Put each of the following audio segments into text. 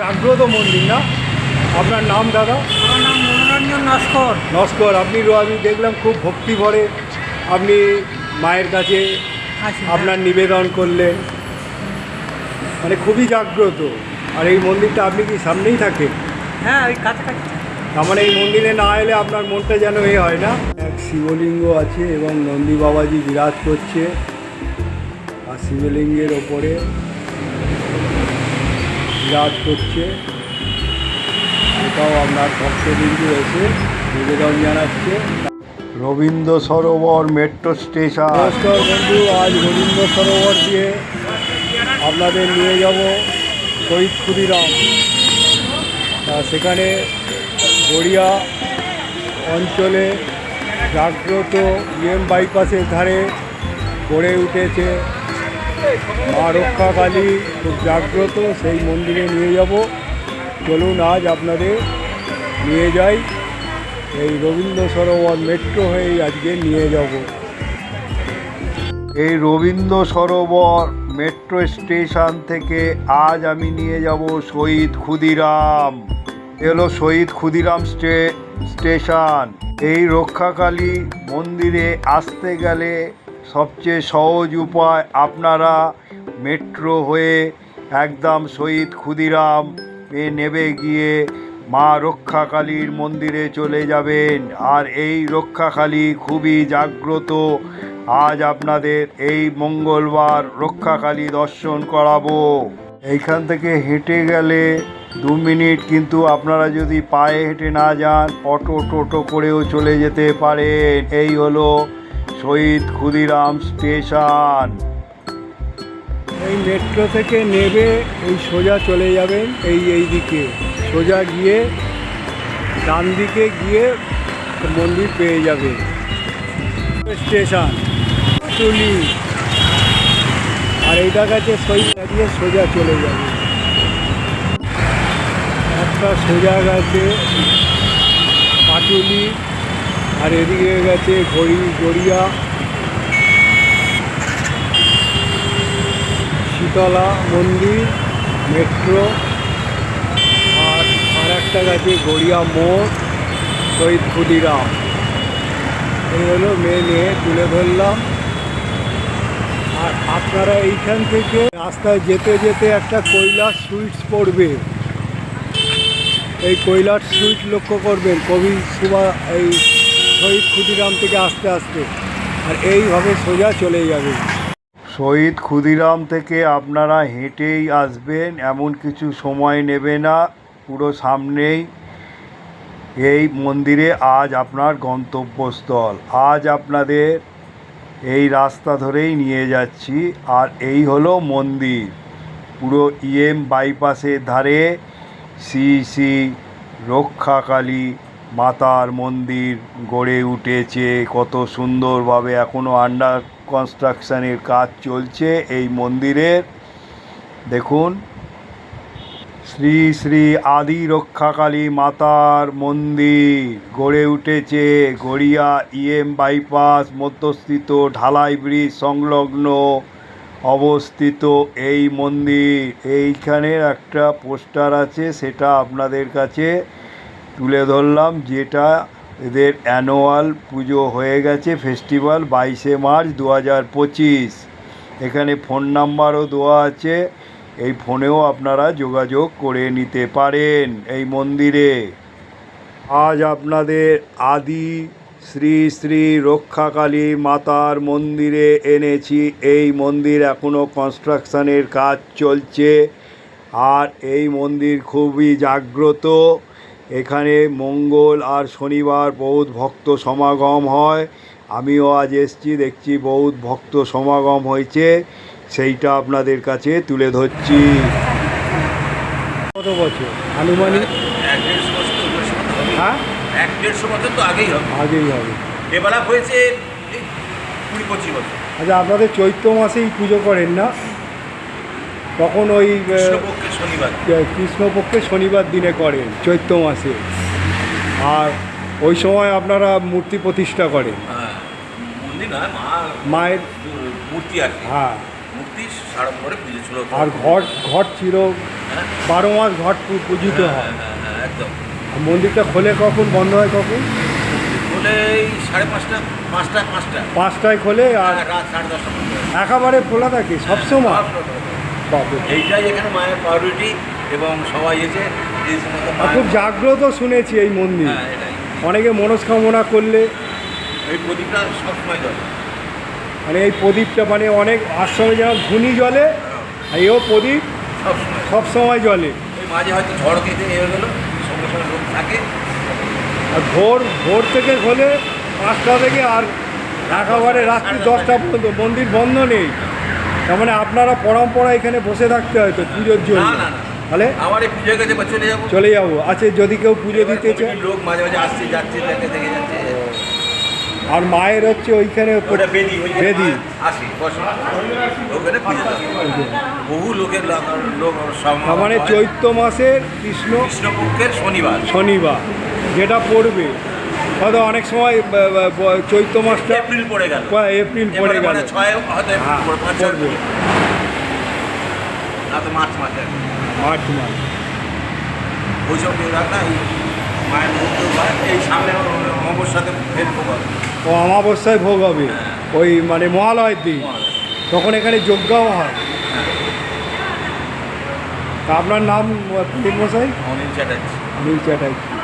জাগ্রত মন্দির না? আপনার নাম দাদা? আমার নাম মনোরঞ্জন নস্কর। নমস্কার আপনি আমি দেখলাম খুব ভক্তি ভরে আপনি মায়ের কাছে আপনার নিবেদন করলেন। মানে খুবই জাগ্রত। আর এই মন্দিরটা আপনি কি সামনেই থাকেন? হ্যাঁ ওই কাছাকাছি। তার মানে এই মন্দিরে না এলে আপনার মনটা যেন এ হয় না? এক শিবলিঙ্গ আছে এবং নন্দী বাবাজি বিরাজ করছে। আর শিবলিঙ্গের ওপরে বিরাজ করছে এটাও আপনার ভক্তবিন্দু এসে নিবেদন জানাচ্ছে। Rabindra Sarobar metro station. নমস্কার বন্ধু আজ রবীন্দ্র সরোবর দিয়ে আপনাদের নিয়ে যাব শহীদ ক্ষুদিরাম। তা সেখানে গড়িয়া অঞ্চলে জাগ্রত ইএম বাইপাসের ধারে গড়ে উঠেছে। মা রক্ষাকালী খুব জাগ্রত, সেই মন্দিরে নিয়ে যাব। চলুন, আজ আপনাদের নিয়ে যাই। এই রবীন্দ্র সরোবর মেট্রো হয়েই আজকে নিয়ে যাব। এই রবীন্দ্র সরোবর মেট্রো স্টেশন থেকে আজ আমি নিয়ে যাব শহীদ ক্ষুদিরাম। এলো শহীদ ক্ষুদিরাম স্টে, স্টেশন। এই রক্ষাকালী মন্দিরে আসতে গেলে সবচেয়ে সহজ উপায় আপনারা মেট্রো হয়ে একদম শহীদ ক্ষুদিরাম এ নেবে গিয়ে মা রক্ষাকালীর মন্দিরে চলে যাবেন। আর এই রক্ষাকালী খুবই জাগ্রত। আজ আপনাদের এই মঙ্গলবার রক্ষাকালী দর্শন করাবো। এইখান থেকে হেঁটে গেলে দু মিনিট কিন্তু আপনারা যদি পায়ে হেঁটে না যান অটো টোটো করেও চলে যেতে পারেন। এই হলো শহীদ ক্ষুদিরাম স্টেশন। এই মেট্রো থেকে নেবে, এই সোজা চলে যাবেন এই এই দিকে সোজা গিয়ে ডান দিকে গিয়ে মন্দির পেয়ে যাবে স্টেশন চুলি আর এইটা কাছে শহীদ দিয়ে সোজা চলে যাবে একটা সোজা গেছে পাটুলি আর এদিকে গেছে ঘড়ি, গড়িয়া, শীতলা মন্দির, মেট্রো, আর আর একটা গেছে গড়িয়া মোড়, শহীদ ক্ষুদিরাম। এই হলো মেনে তুলে ধরলাম। আর আপনারা এইখান থেকে রাস্তায় যেতে যেতে একটা কৈলাস সুইটস পড়বে। এই কৈলাস সুইট লক্ষ্য করবেন, কবি সুবা এই শহীদ ক্ষুদিরাম থেকে আস্তে আস্তে। আর এইভাবে সোজা চলে যাবে। শহীদ ক্ষুদিরাম থেকে আপনারা হেঁটেই আসবেন, এমন কিছু সময় নেবে না, পুরো সামনেই এই মন্দিরে আজ আপনার গন্তব্যস্থল। আজ আপনাদের এই রাস্তা ধরেই নিয়ে যাচ্ছি, আর এই হলো মন্দির। পুরো ইএম বাইপাসের ধারে শ্রী শ্রী রক্ষাকালী মাতার মন্দির গড়ে উঠেছে, কত সুন্দরভাবে এখনও আন্ডার কনস্ট্রাকশানের কাজ চলছে এই মন্দিরের। দেখুন, শ্রী শ্রী আদি রক্ষাকালী মাতার মন্দির গড়ে উঠেছে, গড়িয়া ইএম বাইপাস মধ্যস্থিত ঢালাই ব্রিজ সংলগ্ন অবস্থিত এই মন্দির। এইখানের একটা পোস্টার আছে, সেটা আপনাদের কাছে তুলে ধরলাম, যেটা এদের অ্যানুয়াল পুজো হয়ে গেছে ফেস্টিভ্যাল বাইশে মার্চ দু হাজার পঁচিশ। এখানে ফোন নাম্বারও দেওয়া আছে, এই ফোনেও আপনারা যোগাযোগ করে নিতে পারেন এই মন্দিরে। আজ আপনাদের আদি শ্রী শ্রী রক্ষাকালী মাতার মন্দিরে এনেছি, এই মন্দির এখনও কনস্ট্রাকশানের কাজ চলছে, আর এই মন্দির খুবই জাগ্রত। এখানে মঙ্গল আর শনিবার বহুত ভক্ত সমাগম হয়। আমিও আজ এসছি দেখছি বহুত ভক্ত সমাগম হয়েছে। সেইটা আপনাদের কাছে তুলে ধরছি। কত বছর? আনুমানিক। হ্যাঁ? এক দেড়শো বছর তো আগেই হবে। আগেই হবে। ডেভেলপ হয়েছে কুড়ি পঁচিশ বছর। আচ্ছা আপনাদের চৈত্র মাসেই পুজো করেন না? তখন ওই কৃষ্ণপক্ষে শনিবার। দিনে করেন চৈত্র মাসে। আর ওই সময় আপনারা মূর্তি প্রতিষ্ঠা করেন। হ্যাঁ মায়ের মূর্তি আর হ্যাঁ। আর ঘট ঘট ছিল। হ্যাঁ। বারো মাস ঘট পূজিত হ্যাঁ, হয়। মন্দিরটা খোলে কখন? বন্ধ হয় কখন? এই সাড়ে পাঁচটা পাঁচটা পাঁচটা। পাঁচটায় খোলে আর আর রাত সাড়ে দশটা একেবারে খোলা থাকে সবসময়। সব সময়। বাপরে এইটাই এখানে মায়ের পাউরুটি এবং সবাই এসে খুব জাগ্রত শুনেছি এই মন্দির। হ্যাঁ অনেকে মনস্কামনা করলে এই প্রদীপটা সবসময় জ্বলে। মানে এই প্রদীপটা মানে অনেক আশ্রমে যেমন ধুনি জলে এও প্রদীপ সবসময়। সব সময় জলে মাঝে হয়তো ঝড় এ গেলো সঙ্গে সঙ্গে লোক থাকে। আর ভোর ভোর থেকে হলে পাঁচটা থেকে আর একেবারে রাত্রি দশটা পর্যন্ত। মন্দির বন্ধ নেই। তার মানে আপনারা পরম্পরা এখানে বসে থাকতে হয়তো পুজোর জন্য। তাহলে? আমার এই পুজো গেছে বা চলে যাব। চলে যাব। আচ্ছা যদি কেউ পুজো দিতে চায় লোক মাঝে মাঝে আসছে যাচ্ছে দেখে দেখে যাচ্ছে। আর মায়ের হচ্ছে ওইখানে বেদি বেদি। ওখানে বহু লোকের লোক মানে চৈত্র মাসের কৃষ্ণ কৃষ্ণপক্ষের শনিবার। শনিবার যেটা পড়বে। হয়তো অনেক সময় চৈত্র মাসটা এপ্রিল পড়ে গেল। বা এপ্রিল পড়ে এবারে গেল। মানে ছয় হয়তো হ্যাঁ, পড়বে। না তো মার্চ মাসে। মার্চ মাস। ওই সব রাখা মায়ের এই সামনে অমাবস্যাতে ফের প্রভাব ও অমাবস্যায় ভোগ হবে। ওই মানে মহালয়ের দিন। তখন এখানে যজ্ঞও হয়। তা আপনার নাম মশাই? অনিল চ্যাটার্জি। অনিল চ্যাটার্জি।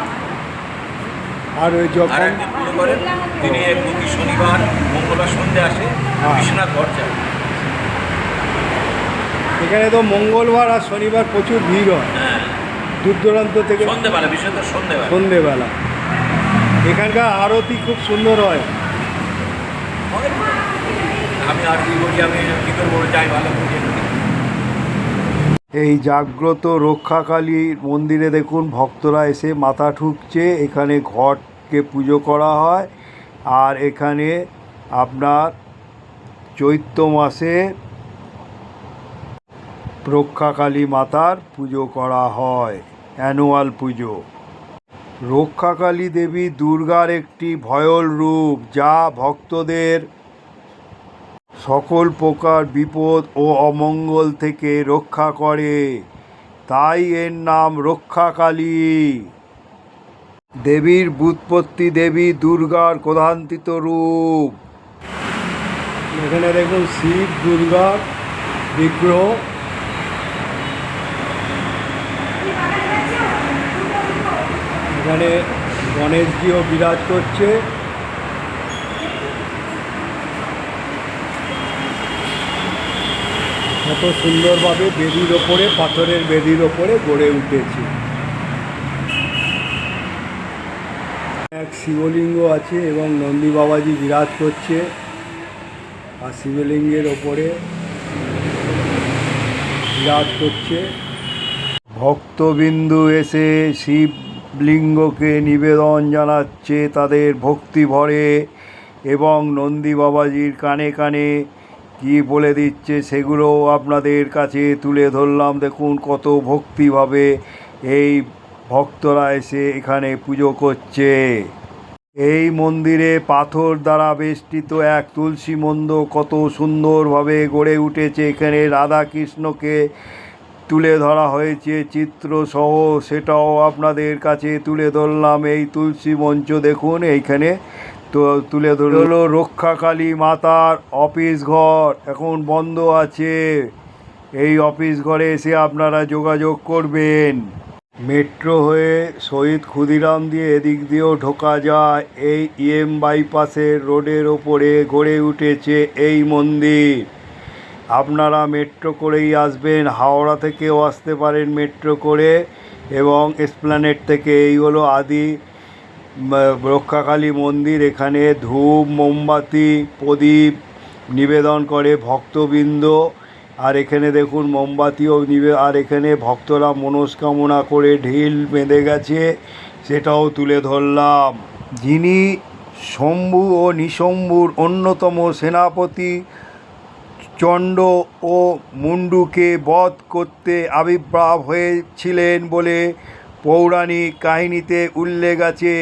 আর ওই যখন পুজো করেন তিনি প্রতি শনিবার মঙ্গলবার সন্ধ্যে আসে হ্যাঁ। বিশ্বনাথ ঘরচা এখানে তো মঙ্গলবার আর শনিবার প্রচুর ভিড় হয়। হ্যাঁ। দূর দূরান্ত থেকে সন্ধ্যেবেলা বিশ্বনাথ সন্ধ্যেবেলা সন্ধেবেলা। এখানকার আরতি খুব সুন্দর হয়। আমি আর কি করি আমি কী করব যাই ভালো করি। এই জাগ্রত রক্ষাকালী মন্দিরে দেখুন, ভক্তরা এসে মাথা ঠুকছে, এখানে ঘটকে পুজো করা হয়। আর এখানে আপনার চৈত্র মাসে রক্ষাকালী মাতার পুজো করা হয়, অ্যানুয়াল পুজো। রক্ষাকালী দেবী দুর্গার একটি ভয়ল রূপ, যা ভক্তদের সকল প্রকার বিপদ ও অমঙ্গল থেকে রক্ষা করে। তাই এর নাম রক্ষাকালী। দেবীর বুৎপত্তি দেবী দুর্গার প্রধান্তিত রূপ। এখানে দেখুন, শিব দুর্গার বিগ্রহ। এখানে গণেশজিও বিরাজ করছে। কত সুন্দরভাবে বেদির ওপরে, পাথরের বেদির ওপরে গড়ে উঠেছে। এক শিবলিঙ্গ আছে এবং নন্দী বাবাজি বিরাজ করছে আর শিবলিঙ্গের ওপরে বিরাজ করছে। ভক্তবিন্দু এসে শিবলিঙ্গকে নিবেদন জানাচ্ছে তাদের ভক্তি ভরে এবং নন্দী বাবাজির কানে কানে কি বলে দিচ্ছে সেগুলোও আপনাদের কাছে তুলে ধরলাম। দেখুন কত ভক্তিভাবে এই ভক্তরা এসে এখানে পুজো করছে। এই মন্দিরে পাথর দ্বারা বেষ্টিত এক তুলসী মন্দ কত সুন্দরভাবে গড়ে উঠেছে। এখানে রাধা কৃষ্ণকে তুলে ধরা হয়েছে চিত্র সহ, সেটাও আপনাদের কাছে তুলে ধরলাম। এই তুলসী মঞ্চ দেখুন, এইখানে তো তুলে ধরলো রক্ষাকালী মাতার অফিস ঘর, এখন বন্ধ আছে। এই অফিস ঘরে এসে আপনারা যোগাযোগ করবেন। মেট্রো হয়ে শহীদ ক্ষুদিরাম দিয়ে এদিক দিয়েও ঢোকা যায়। এই ইএম বাইপাসের রোডের ওপরে গড়ে উঠেছে এই মন্দির। আপনারা মেট্রো করেই আসবেন। হাওড়া থেকেও আসতে পারেন মেট্রো করে এবং এসপ্ল্যানেড থেকে। এই হলো আদি রক্ষাকালী মন্দির এখানে ধূপ, মোমবাতি, প্রদীপ নিবেদন করে ভক্তবৃন্দ। আর এখানে দেখুন, মোমবাতিও নিবে, আর এখানে ভক্তরা মনস্কামনা করে ঢিল বেঁধে গেছে, সেটাও তুলে ধরলাম। যিনি শম্ভু ও নিশম্ভুর অন্যতম সেনাপতি, চণ্ড ও মুন্ডুকে বধ করতে আবির্ভাব হয়েছিলেন বলে পৌরাণিক কাহিনীতে উল্লেখ আছে,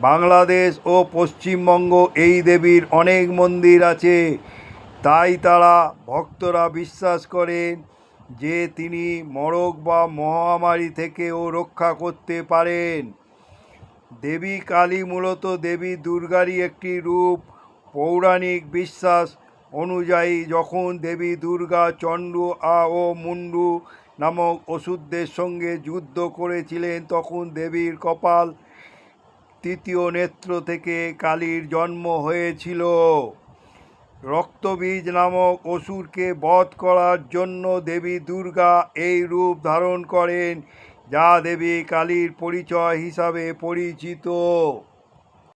বাংলাদেশ ও পশ্চিমবঙ্গ এই দেবীর অনেক মন্দির আছে। তাই তারা ভক্তরা বিশ্বাস করেন যে তিনি মরক বা মহামারী থেকেও রক্ষা করতে পারেন। দেবী কালী মূলত দেবী দুর্গারই একটি রূপ। পৌরাণিক বিশ্বাস অনুযায়ী যখন দেবী দুর্গা চণ্ডু আ ও মুন্ডু নামক ওষুধদের সঙ্গে যুদ্ধ করেছিলেন তখন দেবীর কপাল তৃতীয় নেত্র থেকে কালীর জন্ম হয়েছিল। রক্তবীজ নামক অসুরকে বধ করার জন্য দেবী দুর্গা এই রূপ ধারণ করেন, যা দেবী কালীর পরিচয় হিসাবে পরিচিত।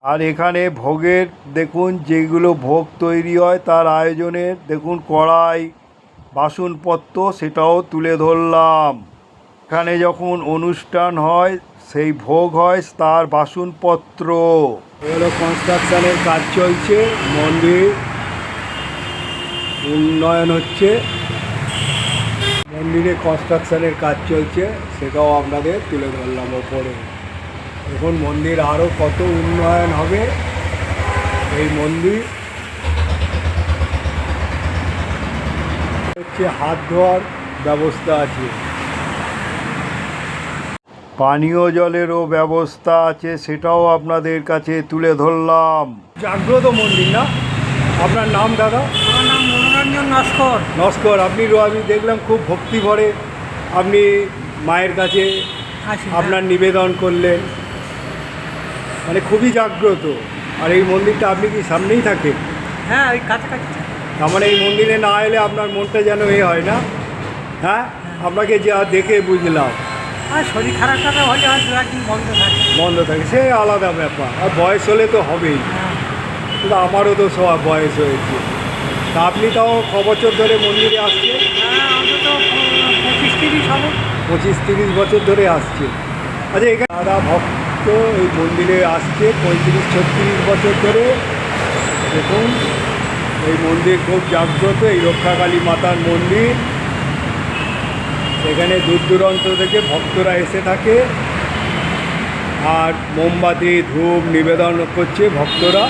আর এখানে ভোগের, দেখুন যেগুলো ভোগ তৈরি হয় তার আয়োজনের, দেখুন কড়াই বাসনপত্র সেটাও তুলে ধরলাম। এখানে যখন অনুষ্ঠান হয়, সেই ভোগ হয় তার বাসনপত্র। এগুলো কনস্ট্রাকশনের কাজ চলছে, মন্দির, উন্নয়ন হচ্ছে। মন্দিরে কনস্ট্রাকশনের কাজ চলছে, সেটাও আপনাদের তুলে ধরলাম ওপরে। এখন মন্দির আরও কত উন্নয়ন হবে। এই মন্দির হচ্ছে হাত ধোয়ার ব্যবস্থা আছে। পানীয় জলেরও ব্যবস্থা আছে সেটাও আপনাদের কাছে তুলে ধরলাম। জাগ্রত মন্দির না? আপনার নাম দাদা? আমার নাম মনোরঞ্জন নস্কর। নমস্কার আপনি রো- আমি দেখলাম খুব ভক্তি ভরে আপনি মায়ের কাছে আপনার নিবেদন করলেন। মানে খুবই জাগ্রত। আর এই মন্দিরটা আপনি কি সামনেই থাকেন? হ্যাঁ ওই কাছাকাছি মানে এই মন্দিরে না এলে আপনার মনটা যেন এ হয় না? হ্যাঁ? আপনাকে যা দেখে বুঝলাম। আর শরীর খারাপ টাকা হলে হয় দু একদিন বন্ধ থাকে। বন্ধ থাকে। সে আলাদা ব্যাপার। আর বয়স হলে তো হবেই। কিন্তু আমারও তো সব বয়স হয়েছে। তা আপনি তাও ক বছর ধরে মন্দিরে আসছেন? হ্যাঁ পঁচিশ তিরিশ হবে। পঁচিশ তিরিশ বছর ধরে আসছে আচ্ছা এখানে দাদা ভক্ত এই মন্দিরে আসছে পঁয়ত্রিশ ছত্রিশ বছর ধরে দেখুন। এই মন্দির খুব জাগ্রত, এই রক্ষাকালী মাতার মন্দির। এখানে দূর দূরান্ত থেকে ভক্তরা এসে থাকে। আর মোমবাতি, ধূপ নিবেদন করছে ভক্তরা।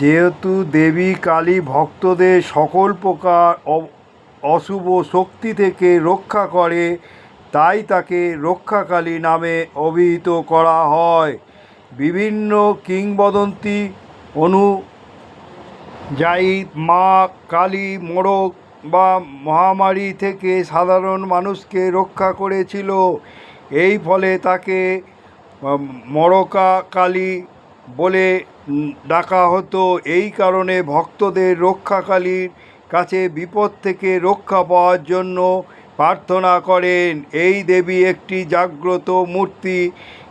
যেহেতু দেবী, কালী ভক্তদের সকল প্রকার অশুভ শক্তি থেকে রক্ষা করে, তাই তাকে রক্ষাকালী নামে অভিহিত করা হয়। বিভিন্ন কিংবদন্তি অনুযায়ী মা, কালী মোড়ক বা মহামারী থেকে সাধারণ মানুষকে রক্ষা করেছিল। এই ফলে তাকে মরকা কালী বলে ডাকা হতো। এই কারণে ভক্তদের রক্ষাকালীর কাছে বিপদ থেকে রক্ষা পাওয়ার জন্য প্রার্থনা করেন। এই দেবী একটি জাগ্রত মূর্তি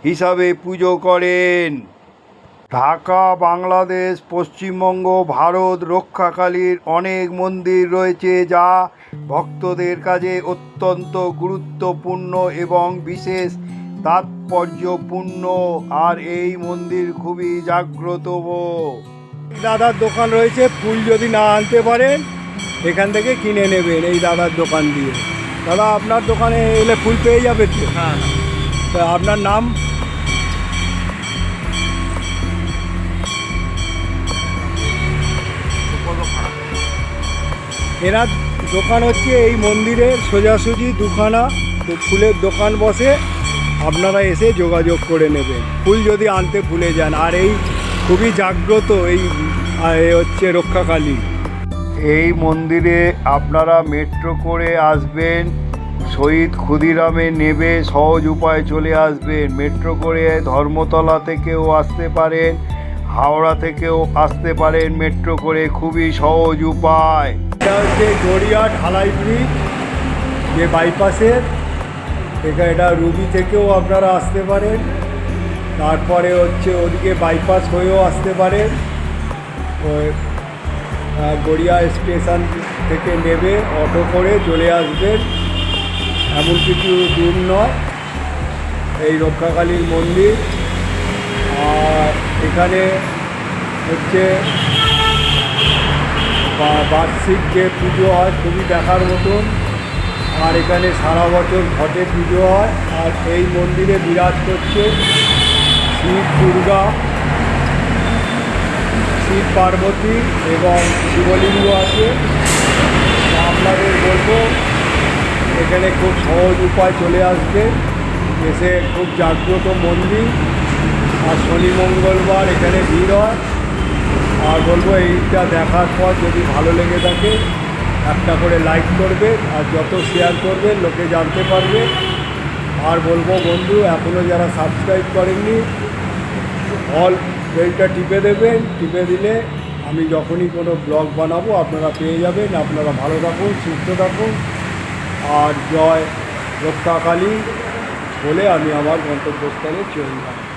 হিসাবে পুজো করেন। ঢাকা বাংলাদেশ পশ্চিমবঙ্গ ভারত রক্ষাকালীর অনেক মন্দির রয়েছে যা ভক্তদের কাছে অত্যন্ত গুরুত্বপূর্ণ এবং বিশেষ তাৎপর্যপূর্ণ। আর এই মন্দির খুবই জাগ্রত দাদার দোকান রয়েছে ফুল যদি না আনতে পারেন এখান থেকে কিনে নেবেন এই দাদার দোকান দিয়ে। দাদা আপনার দোকানে এলে ফুল পেয়ে যাবে তো? হ্যাঁ আপনার নাম? এনার দোকান হচ্ছে এই মন্দিরের সোজাসুজি দুখানা। ফুলের দোকান বসে আপনারা এসে যোগাযোগ করে নেবেন। ফুল যদি আনতে ভুলে যান। আর এই খুবই জাগ্রত এই হচ্ছে রক্ষাকালী। এই মন্দিরে আপনারা মেট্রো করে আসবেন, শহীদ ক্ষুদিরামে নেবে, সহজ উপায়ে চলে আসবেন। মেট্রো করে ধর্মতলা থেকেও আসতে পারেন। হাওড়া থেকেও আসতে পারেন মেট্রো করে, খুবই সহজ উপায়। এটা হচ্ছে গড়িয়া ঢালাই ব্রিজ, যে বাইপাসের। এখানে এটা রুবি থেকেও আপনারা আসতে পারেন। তারপরে হচ্ছে ওদিকে বাইপাস হয়েও আসতে পারেন। ওই গড়িয়া স্টেশন থেকে নেবে, অটো করে চলে আসবেন। এমন কিছু দূর নয়। এই রক্ষাকালীর মন্দির। আর এখানে হচ্ছে বার্ষিক যে পুজো হয় খুবই দেখার মতন। আর এখানে সারা বছর ঘটে পুজো হয়। আর এই মন্দিরে বিরাজ করছে শিব, দুর্গা, শিব পার্বতী এবং শিবলিঙ্গ আছে। আপনাদের বলব, এখানে খুব সহজ উপায় চলে আসবে। এসে খুব জাগ্রত মন্দির। আর শনি মঙ্গলবার এখানে ভিড় হয়। আর বলব এইটা দেখার পর যদি ভালো লেগে থাকে, একটা করে লাইক করবে আর যত শেয়ার করবে, লোকে জানতে পারবে। আর বলব বন্ধু এখনও যারা সাবস্ক্রাইব করেননি অল বেলটা টিপে দেবেন। টিপে দিলে আমি যখনই কোনো ব্লগ বানাবো, আপনারা পেয়ে যাবেন। আপনারা ভালো থাকুন, সুস্থ থাকুন। আর জয় রক্ষাকালী বলে আমি আমার গন্তব্যস্থলে চলে যাব।